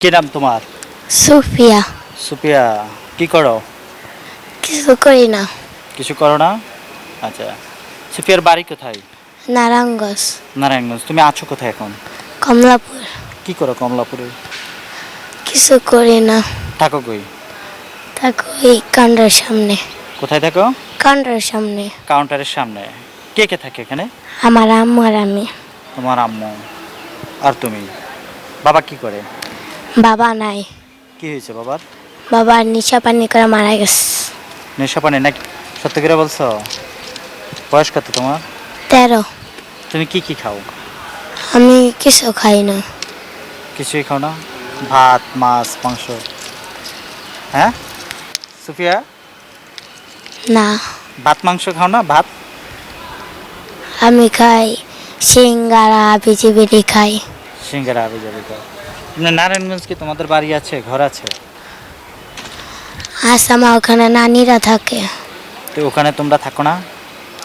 কি নাম তোমার? সুফিয়া। সুফিয়া কি করো? কিছু করি না। কিছু করো না? আচ্ছা। সুফিয়ার বাড়ি কোথায়? নারায়ণগঞ্জ। নারায়ণগঞ্জ। তুমি আছো কোথায় এখন? কমলাপুর। কি করো কমলাপুরে? কিছু করি না। থাকো কই? থাকো এই কান্ডার সামনে। কোথায় থাকো? কান্ডার সামনে। কাউন্টারের সামনে। কে কে থাকে এখানে? আমার আম্মু আর আমি। তোমার আম্মু। আর তুমি? বাবা কি করে? বাবা নাই। কি হয়েছে বাবার? বাবা নিশা পানি করে মারা গেছে। নেশা পানি নাকি? সত্যি করে বলছো? বয়স কত তোমার? তেরো। তুমি কি কি খাও? আমি কিছু খাই না। কিছুই খাও না? ভাত মাছ মাংস। হ্যাঁ? সুফিয়া? না। ভাত মাংস খাও না? ভাত? আমি খাই সিঙ্গারা বিড়ি খাই। সিঙ্গারা আবে যাবে নারায়ণগঞ্জ কি তোমাদের বাড়ি আছে ঘর আছে? আসামা ওখানে নানিরা থাকে। তো ওখানে তোমরা থাকো না?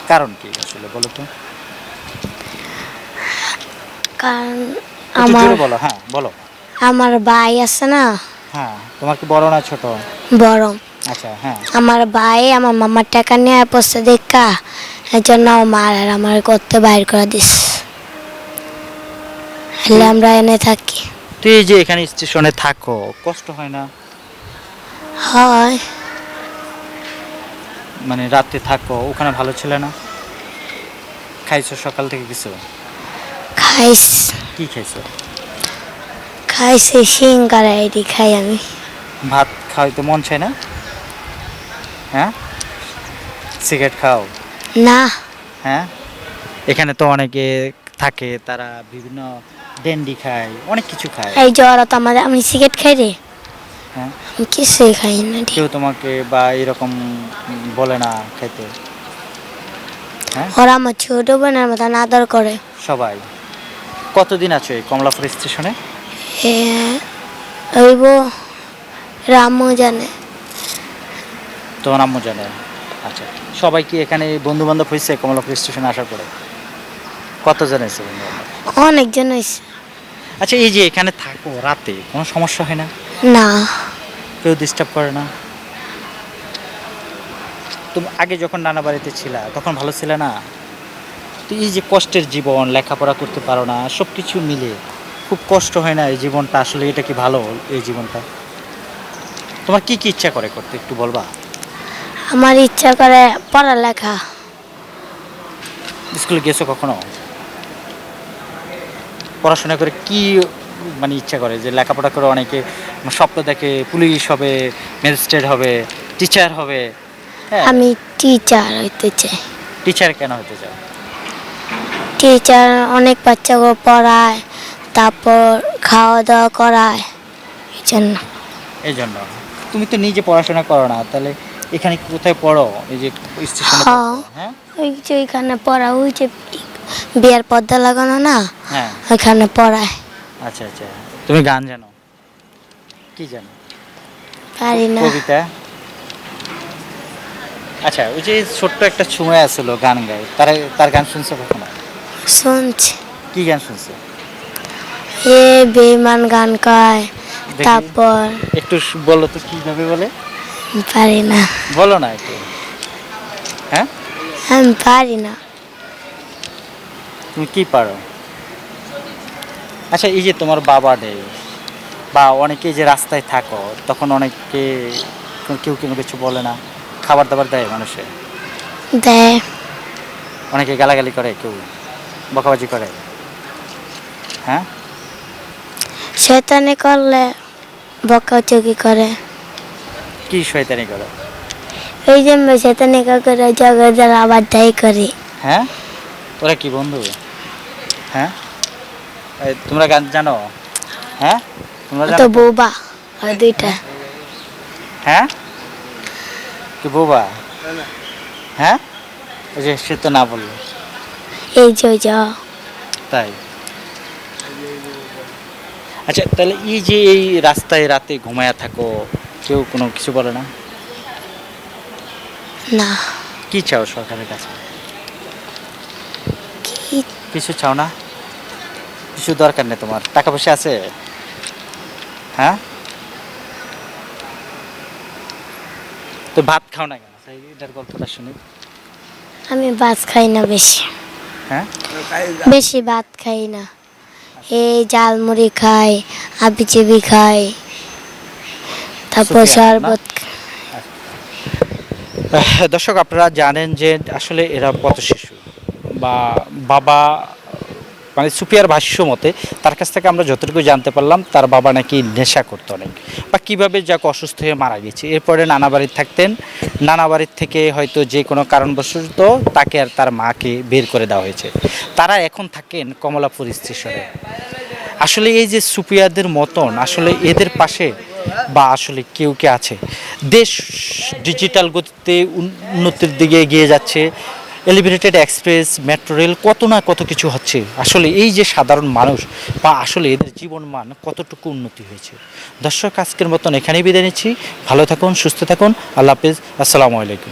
কারণ কি আসলে বলো তো? কারণ একটু আমার জোরে বলো হ্যাঁ বলো। আমার ভাই আছে না? হ্যাঁ তোমার কি বড় না ছোট? বড়। আচ্ছা হ্যাঁ। আমার ভাই আমার মামার টাকা নিয়ে বসে দেখা। এই জন্য আমার আর আমার করতে বাইর করে দিস। হলে আমরা এনে থাকি। তুই যে এখানে স্টেশনে থাকো কষ্ট হয় না? হয়। মানে রাতে থাকো ওখানে ভালো ছিল না? খাইছো সকাল থেকে কিছু? খাইস। কি খাইছো? খাইছি সিঙ্গারা এটি খাই আমি। ভাত খাওয়াইতে মন চায় না? হ্যাঁ? সিগারেট খাও? না। হ্যাঁ? এখানে তো অনেকে থাকে তারা বিভিন্ন ডেন্ডি খায় অনেক কিছু খায়। এই জ্বর তো আমাদের আমি সিগারেট খাই রে। হ্যাঁ। আমি কিছুই খাই না। কেউ তোমাকে বা এরকম বলে না খাইতে হ্যাঁ? ওরা আমার ছোট বোনের মতন আদর করে। সবাই। কতদিন আছো এই কমলাপুর স্টেশনে? এ ওইব রামও জানে। তোমার আম্মু জানে। আচ্ছা সবাই কি এখানে বন্ধু বান্ধব হয়েছে কমলাপুর স্টেশনে আসার পরে? কতজন এসে বন্ধু অনেকজন হয়েছে। আচ্ছা এই যে এখানে থাকো রাতে কোনো সমস্যা হয় না? না। কেউ ডিস্টার্ব করে না? তুমি আগে যখন নানা বাড়িতে ছিলা তখন ভালো ছিল না? তো এই যে কষ্টের জীবন লেখাপড়া করতে পারো না সব কিছু মিলে খুব কষ্ট হয় না এই জীবনটা? আসলে এটা কি ভালো এই জীবনটা? তোমার কি কি ইচ্ছা করে করতে একটু বলবা? আমার ইচ্ছা করে পড়ালেখা। স্কুলে গেছো কখনো? পড়াশোনা করে কি মানে ইচ্ছা করে? যে লেখাপড়া করে অনেকে স্বপ্ন দেখে পুলিশ হবে ম্যাজিস্ট্রেট হবে টিচার হবে। হ্যাঁ। আমি টিচার হইতে চাই। টিচার কেন হতে চাও? টিচার অনেক বাচ্চাকে পড়ায় তারপর খাওয়া দাওয়া করায় এই জন্য এই জন্য তুমি তো নিজে পড়াশোনা করো না তাহলে এখানে কোথায় পড়ো? এই যে স্টেশনে হ্যাঁ। হ্যাঁ? ওই যে এখানে পড়া ওই যে বিয়ার পর্দা লাগানো না হ্যাঁ। ওইখানে পড়ায়। আচ্ছা আচ্ছা। তুমি গান জানো? কি জানো? পারি না। কবিতা? আচ্ছা ওই যে ছোট্ট একটা সময় আসছিল গান গায় তার তার গান শুনছো কখনো? শুনছি। কি গান শুনছো? এ বেমান গান গায় তারপর একটু বলো তো কি কীভাবে বলে? পারি না। বলো না একটু। হ্যাঁ? আমি পারি না। তুমি কি পারো? আচ্ছা এই যে তোমার বাবা নেই বা অনেকে যে রাস্তায় থাকো তখন অনেকে কেউ কোনো কিছু বলে না? খাবার দাবার দেয় মানুষে? দেয়। অনেকে গালাগালি করে কেউ? বকাবাজি করে? হ্যাঁ? শয়তানি করলে বকাচকি করে। কি শয়তানি করে? ওই যে আমরা শয়তানি করে জগতের আবার দায়ী করি। হ্যাঁ? ওরা কি বন্ধু? হ্যাঁ? তোমরা গান জানো? হ্যাঁ? তোমরা তো জানো বৌবা ওই দুইটা। হ্যাঁ? কি বোবা? হ্যাঁ? ওই যে সে তো না বলল। এই যে ওই যে তাই? আচ্ছা তাহলে এই যে এই রাস্তায় রাতে ঘুমায়া থাকো কেউ কোনো কিছু বলে না? না। কি চাও সরকারের কাছে? কিছু চাও না? কিছু দরকার নেই তোমার। টাকা পয়সা আছে? হ্যাঁ? তো ভাত খাও না কেন? এটার গল্পটা শুনি। আমি ভাত খাই না বেশি। হ্যাঁ? বেশি ভাত খাই না। এই জালমুড়ি খাই আবি চিবি খাই। তারপর শরবত দর্শক আপনারা জানেন যে আসলে এরা পথ শিশু। বা বাবা মানে সুপিয়ার ভাষ্য মতে, তার কাছ থেকে আমরা যতটুকু জানতে পারলাম, তার বাবা নাকি নেশা করতো অনেক। বা কীভাবে যাকে অসুস্থ হয়ে মারা গেছে। এরপরে নানা বাড়ির থাকতেন। নানা বাড়ির থেকে হয়তো যে কোনো কারণবশত তাকে আর তার মাকে বের করে দেওয়া হয়েছে। তারা এখন থাকেন কমলাপুর স্টেশনে। আসলে এই যে সুপিয়াদের মতন, আসলে এদের পাশে বা আসলে কেউ কে আছে? দেশ ডিজিটাল গতিতে উন্নতির দিকে এগিয়ে যাচ্ছে। এলিভেটেড এক্সপ্রেস মেট্রো রেল কত না কত কিছু হচ্ছে। আসলে এই যে সাধারণ মানুষ বা আসলে এদের জীবন মান কতটুকু উন্নতি হয়েছে। দর্শক, আজকের মতন এখানেই বিদায় নিচ্ছি। ভালো থাকুন, সুস্থ থাকুন। আল্লাহ হাফিজ। আসসালামু আলাইকুম।